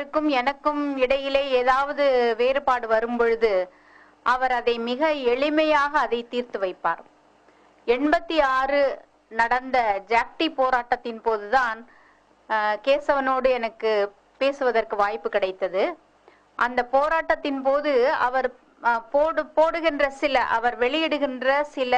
அவருக்கும் எனக்கும் இடையிலே ஏதாவது வேறுபாடு வரும் பொழுது அவர் அதை மிக எளிமையாக அதை தீர்த்து வைப்பார். எண்பத்தி ஆறு நடந்த ஜாக்டி போராட்டத்தின் போதுதான் கேசவனோடு எனக்கு பேசுவதற்கு வாய்ப்பு கிடைத்தது. அந்த போராட்டத்தின் போது அவர் போடு போடுகின்ற சில அவர் வெளியிடுகின்ற சில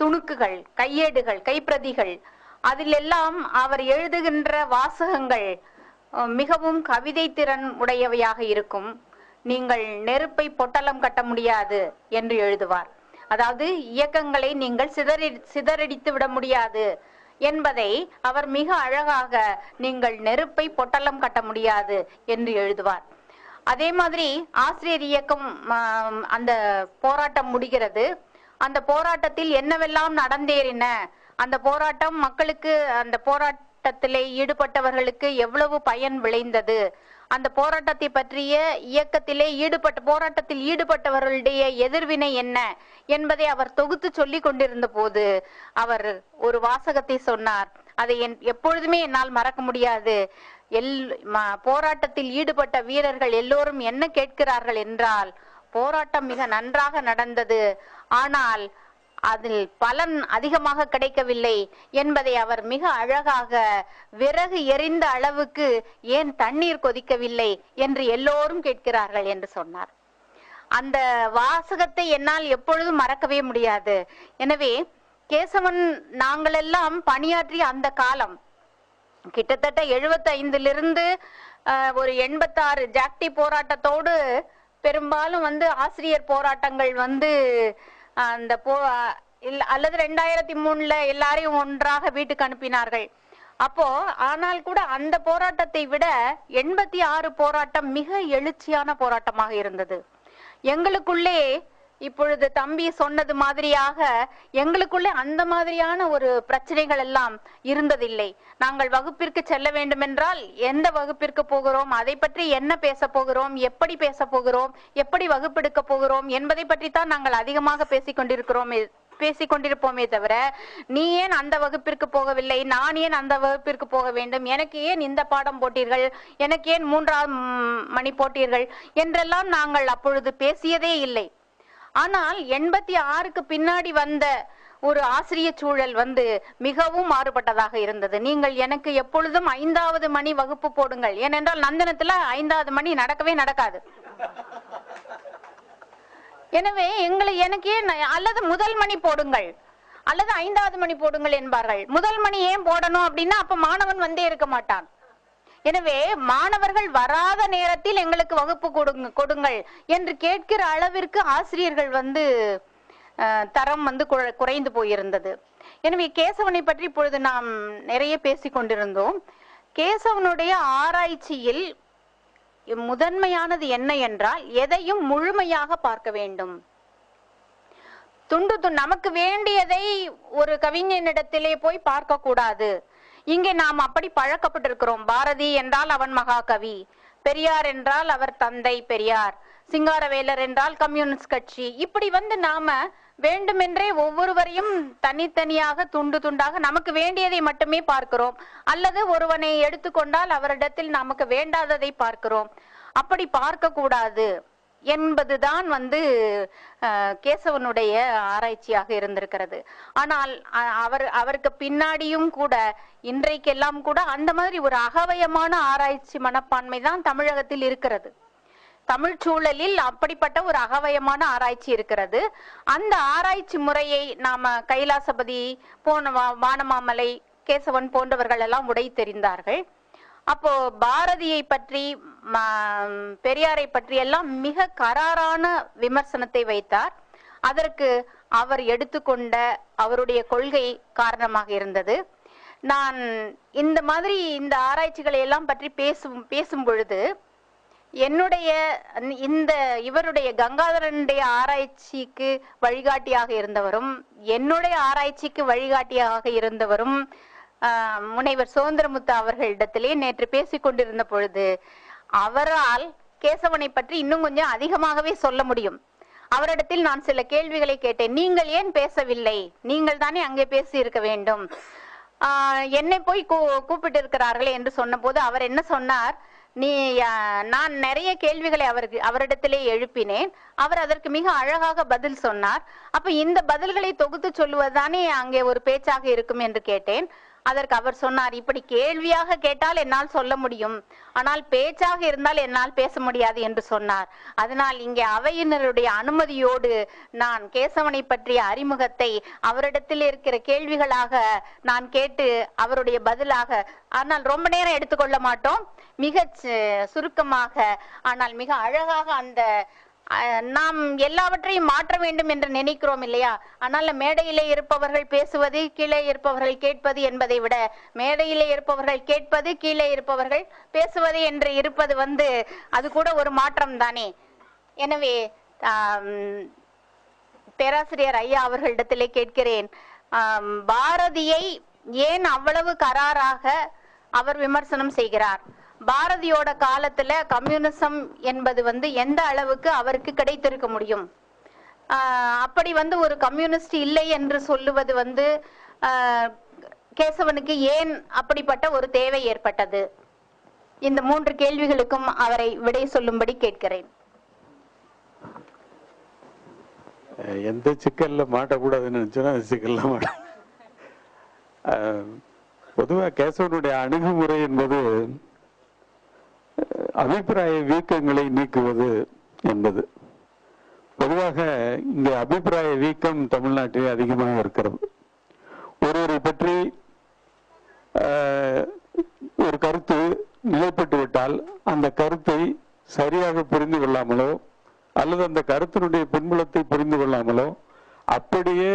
துணுக்குகள் கையேடுகள் கைப்பிரதிகள் அதிலெல்லாம் அவர் எழுதுகின்ற வாசகங்கள் மிகவும் கவிதை திறன் உடையவையாக இருக்கும். நீங்கள் நெருப்பை பொட்டலம் கட்ட முடியாது என்று எழுதுவார். அதாவது இயக்கங்களை நீங்கள் சிதறி சிதறடித்து விட முடியாது என்பதை அவர் மிக அழகாக நீங்கள் நெருப்பை பொட்டலம் கட்ட முடியாது என்று எழுதுவார். அதே மாதிரி ஆசிரியர் இயக்கம் அந்த போராட்டம் முடிகிறது. அந்த போராட்டத்தில் என்னவெல்லாம் நடந்தேறின? அந்த போராட்டம் மக்களுக்கு அந்த போராட்டத்திலே ஈடுபட்டவர்களுக்கு எவ்வளவு பயன் விளைந்தது? அந்த போராட்டத்தை பற்றிய இயக்கத்திலே ஈடுபட்ட போராட்டத்தில் ஈடுபட்டவர்களுடைய எதிர்வினை என்ன என்பதை அவர் தொகுத்து சொல்லி கொண்டிருந்த போது அவர் ஒரு வாசகத்தை சொன்னார். அதை என் எப்பொழுதுமே என்னால் மறக்க முடியாது. எல் போராட்டத்தில் ஈடுபட்ட வீரர்கள் எல்லோரும் என்ன கேட்கிறார்கள் என்றால் போராட்டம் மிக நன்றாக நடந்தது. ஆனால் அதில் பலன் அதிகமாக கிடைக்கவில்லை என்பதை அவர் மிக அழகாக விறகு எரிந்த அளவுக்கு ஏன் தண்ணீர் கொதிக்கவில்லை என்று எல்லோரும் கேட்கிறார்கள் என்று சொன்னார். அந்த வாசகத்தை என்னால் எப்பொழுதும் மறக்கவே முடியாது. எனவே கேசவன் நாங்களெல்லாம் பணியாற்றிய அந்த காலம் கிட்டத்தட்ட 75 இருந்து அஹ், ஒரு எண்பத்தாறு ஜாக்டி போராட்டத்தோடு பெரும்பாலும் வந்து ஆசிரியர் போராட்டங்கள் வந்து அந்த போ இல்ல அல்லது ரெண்டாயிரத்தி மூணுல எல்லாரையும் ஒன்றாக வீட்டுக்கு அனுப்பினார்கள். அப்போ ஆனால் கூட அந்த போராட்டத்தை விட எண்பத்தி ஆறு போராட்டம் மிக எழுச்சியான போராட்டமாக இருந்தது. எங்களுக்குள்ளே இப்பொழுது தம்பி சொன்னது மாதிரியாக எங்களுக்குள்ளே அந்த மாதிரியான ஒரு பிரச்சனைகள் எல்லாம் இருந்ததில்லை. நாங்கள் வகுப்பிற்கு செல்ல வேண்டுமென்றால் எந்த வகுப்பிற்கு போகிறோம் அதை பற்றி என்ன பேச போகிறோம் எப்படி பேச போகிறோம் எப்படி வகுப்பெடுக்க போகிறோம் என்பதை பற்றி தான் நாங்கள் அதிகமாக பேசிக்கொண்டிருக்கிறோம் பேசிக் கொண்டிருப்போமே தவிர நீ ஏன் அந்த வகுப்பிற்கு போகவில்லை நான் ஏன் அந்த வகுப்பிற்கு போக வேண்டும் எனக்கு ஏன் இந்த பாடம் போட்டீர்கள் எனக்கு ஏன் மூன்றாம் மணி போட்டீர்கள் என்றெல்லாம் நாங்கள் அப்பொழுது பேசியதே இல்லை. ஆனால் எண்பத்தி ஆறுக்கு பின்னாடி வந்த ஒரு ஆசிரிய சூழல் வந்து மிகவும் மாறுபட்டதாக இருந்தது. நீங்கள் எனக்கு எப்பொழுதும் ஐந்தாவது மணி வகுப்பு போடுங்கள். ஏனென்றால் நந்தனத்துல ஐந்தாவது மணி நடக்கவே நடக்காது. எனவே எங்களை எனக்கு ஏன் அல்லது முதல் மணி போடுங்கள். அல்லது ஐந்தாவது மணி போடுங்கள் என்பார்கள். முதல் மணி ஏன் போடணும் அப்படின்னா அப்ப மாணவன் வந்தே இருக்க மாட்டான். எனவே மாணவர்கள் வராத நேரத்தில் எங்களுக்கு வகுப்பு கொடுங்க கொடுங்கள் என்று கேட்கிற அளவிற்கு ஆசிரியர்கள் வந்து தரம் வந்து குற- குறைந்து போயிருந்தது. எனவே கேசவனை பற்றி இப்பொழுது நாம் நிறைய பேசிக் கொண்டிருந்தோம். கேசவனுடைய ஆராய்ச்சியில் முதன்மையானது என்ன என்றால் எதையும் முழுமையாக பார்க்க வேண்டும். துண்டு துண்டு நமக்கு வேண்டியதை ஒரு கவிஞனிடத்திலே போய் பார்க்க கூடாது இங்கே நாம் அப்படி பழக்கப்பட்டிருக்கிறோம். பாரதி என்றால் அவன் மகாகவி. பெரியார் என்றால் அவர் தந்தை பெரியார். சிங்காரவேலர் என்றால் கம்யூனிஸ்ட் கட்சி. இப்படி வந்து நாம வேண்டுமென்றே ஒவ்வொருவரையும் தனித்தனியாக துண்டு துண்டாக நமக்கு வேண்டியதை மட்டுமே பார்க்கிறோம். அல்லது ஒருவனை எடுத்துக்கொண்டால் அவரிடத்தில் நமக்கு வேண்டாததை பார்க்கிறோம். அப்படி பார்க்க கூடாது என்பதுதான் வந்து கேசவனுடைய ஆராய்ச்சியாக இருந்திருக்கிறது. ஆனால் அவர் அவருக்கு பின்னாடியும் கூட இன்றைக்கெல்லாம் கூட அந்த மாதிரி ஒரு அகவயமான ஆராய்ச்சி மனப்பான்மை தான் தமிழகத்தில் இருக்கிறது. தமிழ் சூழலில் அப்படிப்பட்ட ஒரு அகவயமான ஆராய்ச்சி இருக்கிறது. அந்த ஆராய்ச்சி முறையை நாம கைலாசபதி போன வா- வானமாமலை கேசவன் போன்றவர்கள் எல்லாம் உடை தெரிந்தார்கள் அப்போ பாரதியை பற்றி பெரியாரை பற்றியெல்லாம் மிக கராரான விமர்சனத்தை வைத்தார். அதற்கு அவர் எடுத்துக்கொண்ட அவருடைய கொள்கை காரணமாக இருந்தது. நான் இந்த மாதிரி இந்த ஆராய்ச்சிகளை எல்லாம் பற்றி பேசும் பேசும் பொழுது என்னுடைய இந்த இவருடைய கங்காதரனுடைய ஆராய்ச்சிக்கு வழிகாட்டியாக இருந்தவரும் என்னுடைய ஆராய்ச்சிக்கு வழிகாட்டியாக இருந்தவரும் ஆஹ், முனைவர் சுதந்திரமுத்து அவர்களிடத்திலே நேற்று பேசிக் கொண்டிருந்த பொழுது அவரால் கேசவனை பற்றி இன்னும் கொஞ்சம் அதிகமாகவே சொல்ல முடியும். அவரிடத்தில் நான் சில கேள்விகளை கேட்டேன். நீங்கள் ஏன் பேசவில்லை? நீங்கள் தானே அங்கே பேசி இருக்க வேண்டும். ஆஹ் என்னை போய் கூ கூப்பிட்டு இருக்கிறார்களே என்று சொன்னபோது அவர் என்ன சொன்னார்? நீ நான் நிறைய கேள்விகளை அவருக்கு அவரிடத்திலே எழுப்பினேன். அவர் அதற்கு மிக அழகாக பதில் சொன்னார். அப்ப இந்த பதில்களை தொகுத்து சொல்லுவதுதானே அங்கே ஒரு பேச்சாக இருக்கும் என்று கேட்டேன். அதற்கு அவர் சொன்னார் இப்படி கேள்வியாக கேட்டால் என்னால் சொல்ல முடியும். ஆனால் பேச்சாக இருந்தால் என்னால் பேச முடியாது என்று சொன்னார். அதனால் இங்கே அவையினருடைய அனுமதியோடு நான் கேசவனை பற்றிய அறிமுகத்தை அவரிடத்தில் இருக்கிற கேள்விகளாக நான் கேட்டு அவருடைய பதிலாக ஆனால் ரொம்ப நேரம் எடுத்துக்கொள்ள மாட்டோம். மிக சுருக்கமாக ஆனால் மிக அழகாக அந்த நாம் எல்லாவற்றையும் மாற்ற வேண்டும் என்று நினைக்கிறோம் இல்லையா? ஆனால் மேடையிலே இருப்பவர்கள் பேசுவது கீழே இருப்பவர்கள் கேட்பது என்பதை விட மேடையிலே இருப்பவர்கள் கேட்பது கீழே இருப்பவர்கள் பேசுவது என்று இருப்பது வந்து அது கூட ஒரு மாற்றம் தானே. எனவே பேராசிரியர் ஐயா அவர்களிடத்திலே கேட்கிறேன். பாரதியை ஏன் அவ்வளவு கராராக அவர் விமர்சனம் செய்கிறார்? பாரதியோட காலத்துல கம்யூனிசம் என்பது வந்து எந்த அளவுக்கு அவருக்கு கிடைத்திருக்க முடியும்? அப்படி வந்து ஒரு கம்யூனிஸ்ட் இல்லை என்று சொல்லுவது வந்து கேசவனுக்கு ஏன் அப்படிப்பட்ட ஒரு தேவை ஏற்பட்டது? இந்த மூன்று கேள்விகளுக்கும் அவரை விடை சொல்லும்படி கேட்கிறேன். எந்த சிக்கல்ல மாட்டக்கூடாதுன்னு நினைச்சோன்னா சிக்கல்ல மாட்ட. பொதுவாக கேசவனுடைய அணுகுமுறை என்பது அபிப்பிராய வீக்கங்களை நீக்குவது என்பது. பொதுவாக இங்கே அபிப்பிராய வீக்கம் தமிழ்நாட்டில் அதிகமாக இருக்கிறது. ஒருவரை பற்றி ஒரு கருத்து நிலைப்பட்டு விட்டால் அந்த கருத்தை சரியாக புரிந்து கொள்ளாமலோ அல்லது அந்த கருத்தினுடைய பின்புலத்தை புரிந்து கொள்ளாமலோ அப்படியே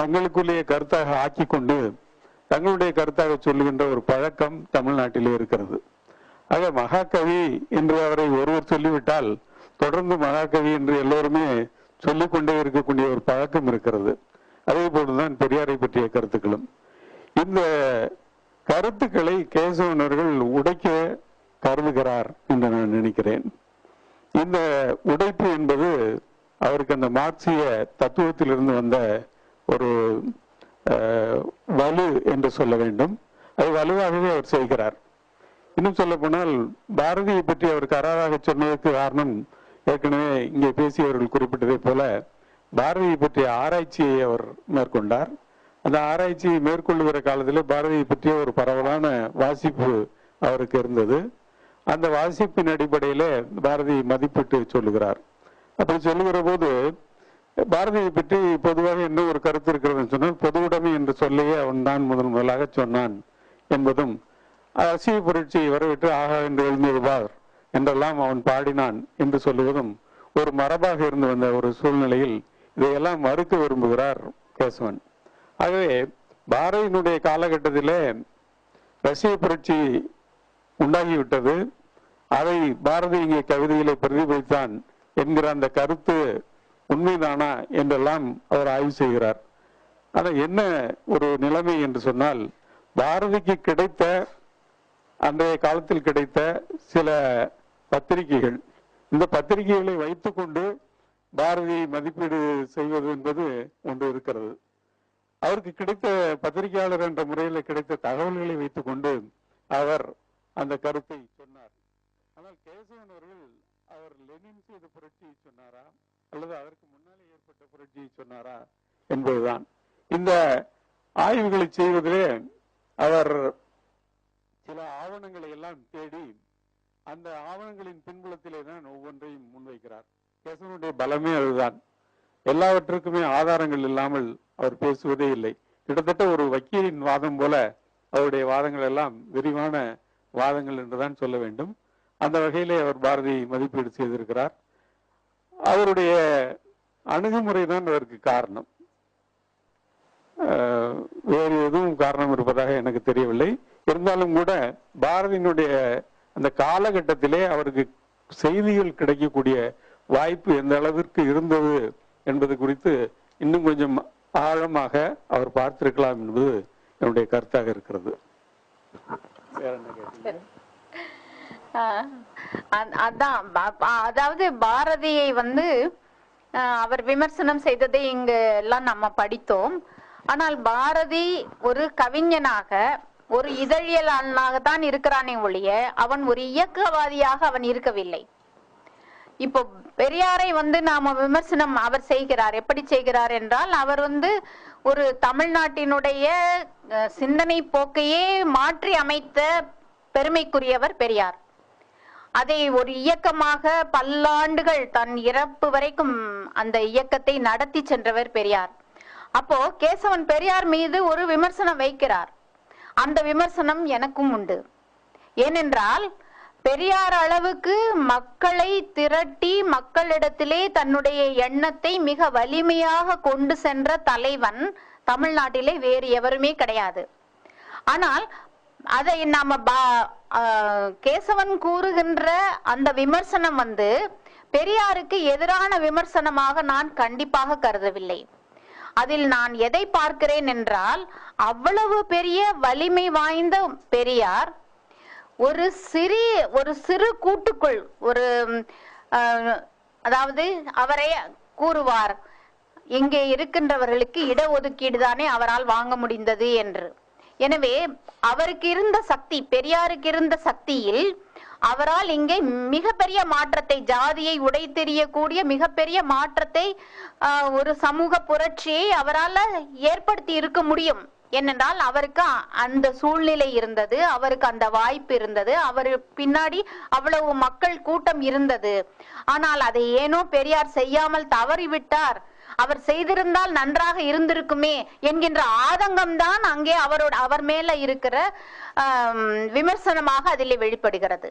தங்களுக்குள்ளேயே கருத்தாக ஆக்கி கொண்டு தங்களுடைய கருத்தாக சொல்லுகின்ற ஒரு பழக்கம் தமிழ்நாட்டிலே இருக்கிறது. ஆக மகாகவி என்று அவரை ஒருவர் சொல்லிவிட்டால் தொடர்ந்து மகாகவி என்று எல்லோருமே சொல்லிக்கொண்டே இருக்கக்கூடிய ஒரு பழக்கம் இருக்கிறது. அதே போலதான் பெரியாரை பற்றிய கருத்துக்களும். இந்த கருத்துக்களை கேசவனர்கள் உடைக்க கருதுகிறார் என்று நான் நினைக்கிறேன். இந்த உடைப்பு என்பது அவருக்கு அந்த மார்க்சிய தத்துவத்திலிருந்து வந்த ஒரு வலு என்று சொல்ல வேண்டும். அது வலுவாகவே அவர் செய்கிறார். இன்னும் சொல்ல போனால் பாரதியை பற்றி அவர் கராராக சொன்னதற்கு காரணம் ஏற்கனவே இங்கே பேசியவர்கள் குறிப்பிட்டதை போல பாரதியை பற்றிய ஆராய்ச்சியை அவர் மேற்கொண்டார். அந்த ஆராய்ச்சியை மேற்கொள்ளுகிற காலத்தில் பாரதியை பற்றிய ஒரு பரவலான வாசிப்பு அவருக்கு இருந்தது. அந்த வாசிப்பின் அடிப்படையில் பாரதி மதிப்பிட்டு சொல்லுகிறார். அப்படி சொல்லுகிற போது பாரதியை பற்றி பொதுவாக என்ன ஒரு கருத்து இருக்கிறதுன்னு சொன்னால் பொதுவுடைமை என்று சொல்லியே அவன் தான் முதன் முதலாக சொன்னான் என்பதும் அரசியல் புரட்சியை வரவிட்டு ஆகா என்று எழுந்திருவார் என்றெல்லாம் அவன் பாடினான் என்று சொல்லுவதும் ஒரு மரபாக இருந்து வந்த ஒரு சூழ்நிலையில் இதையெல்லாம் மறுக்க விரும்புகிறார் கேசவன். ஆகவே பாரதியினுடைய காலகட்டத்திலே ரஷ்ய புரட்சி உண்டாகிவிட்டது. அதை பாரதி இங்கே கவிதையிலே பிரதிபலித்தான் என்கிற அந்த கருத்து உண்மைதானா என்றெல்லாம் அவர் ஆய்வு செய்கிறார். ஆனால் என்ன ஒரு நிலைமை என்று சொன்னால் பாரதிக்கு கிடைத்த அன்றைய காலத்தில் கிடைத்த சில பத்திரிகைகள். இந்த பத்திரிகைகளை வைத்துக்கொண்டு பாரதி மதிப்பீடு செய்வது என்பது ஒன்று இருக்கிறது. அவருக்கு கிடைத்த பத்திரிகையாளர் என்ற முறையில் கிடைத்த தகவல்களை வைத்துக்கொண்டு அவர் அந்த கருத்தை சொன்னார். ஆனால் கேசவன் அவர்கள் அவர் லெனின் செய்த புரட்சியை சொன்னாரா? அல்லது அதற்கு முன்னாலே ஏற்பட்ட புரட்சியை சொன்னாரா? என்பதுதான். இந்த ஆய்வுகளை செய்வதிலே அவர் சில ஆவணங்களை எல்லாம் தேடி அந்த ஆவணங்களின் பின்புலத்திலே தான் ஒவ்வொன்றையும் முன்வைக்கிறார். கேசவனுடைய பலமே அதுதான். எல்லாவற்றுக்குமே ஆதாரங்கள் இல்லாமல் அவர் பேசுவதே இல்லை. கிட்டத்தட்ட ஒரு வக்கீலின் வாதம் போல அவருடைய வாதங்கள் எல்லாம் விரிவான வாதங்கள் என்றுதான் சொல்ல வேண்டும். அந்த வகையிலே அவர் பாரதி மதிப்பீடு செய்திருக்கிறார். அவருடைய அணுகுமுறை தான் அதற்கு காரணம். வேறு எதுவும் காரணம் இருப்பதாக எனக்கு தெரியவில்லை. இருந்தாலும் கூட பாரதியினுடைய அந்த காலகட்டத்திலே அவருக்கு செய்திகள் கிடைக்கக்கூடிய வாய்ப்பு எந்த அளவிற்கு இருந்தது என்பது குறித்து இன்னும் கொஞ்சம் ஆழமாக அவர் பார்த்திருக்கலாம் என்பது என்னுடைய கருத்தாக இருக்கிறது. ஆஹ் அதான் அதாவது பாரதியை வந்து அவர் விமர்சனம் செய்ததை இங்கு எல்லாம் நம்ம படித்தோம். ஆனால் பாரதி ஒரு கவிஞனாக ஒரு இதழியலாளனாகத்தான் இருக்கிறானே ஒழிய அவன் ஒரு இயக்கவாதியாக அவன் இருக்கவில்லை. இப்போ பெரியாரை வந்து நாம விமர்சனம் அவர் செய்கிறார். எப்படி செய்கிறார் என்றால் அவர் வந்து ஒரு தமிழ்நாட்டினுடைய சிந்தனை போக்கையே மாற்றி அமைத்த பெருமைக்குரியவர் பெரியார். அதை ஒரு இயக்கமாக பல்லாண்டுகள் தன் இறப்பு வரைக்கும் அந்த இயக்கத்தை நடத்தி சென்றவர் பெரியார். அப்போ கேசவன் பெரியார் மீது ஒரு விமர்சனம் வைக்கிறார். அந்த விமர்சனம் எனக்கும் உண்டு. ஏனென்றால் பெரியார் அளவுக்கு மக்களை திரட்டி மக்களிடத்திலே தன்னுடைய எண்ணத்தை மிக வலிமையாக கொண்டு சென்ற தலைவன் தமிழ்நாட்டிலே வேறு எவருமே கிடையாது. ஆனால் அதை நாம பா- கேசவன் கூறுகின்ற அந்த விமர்சனம் வந்து பெரியாருக்கு எதிரான விமர்சனமாக நான் கண்டிப்பாக கருதவில்லை. அதில் நான் எதை பார்க்கிறேன் என்றால் அவ்வளவு பெரிய வலிமை வாய்ந்த பெரியார். ஒரு சிறிய ஒரு சிறு கூட்டுக்குள் ஒரு அதாவது அவரை கூறுவார் இங்கே இருக்கின்றவர்களுக்கு இடஒதுக்கீடு தானே அவரால் வாங்க முடிந்தது என்று. எனவே அவருக்கு இருந்த சக்தி பெரியாருக்கு இருந்த சக்தியில் அவரால் இங்கே மிகப்பெரிய மாற்றத்தை ஜாதியை உடைத்தெறியக்கூடிய மிகப்பெரிய மாற்றத்தை ஒரு சமூக புரட்சியை அவரால் ஏற்படுத்தி இருக்க முடியும். ஏனென்றால் அவருக்கு அ- அந்த சூழ்நிலை இருந்தது அவருக்கு அந்த வாய்ப்பு இருந்தது அவர் பின்னாடி அவ்வளவு மக்கள் கூட்டம் இருந்தது. ஆனால் அதை ஏனோ பெரியார் செய்யாமல் தவறிவிட்டார். அவர் செய்திருந்தால் நன்றாக இருந்திருக்குமே என்கின்ற ஆதங்கம்தான் அங்கே அவரோட அவர் மேல இருக்கிற விமர்சனமாக அதில் வெளிப்படுகிறது.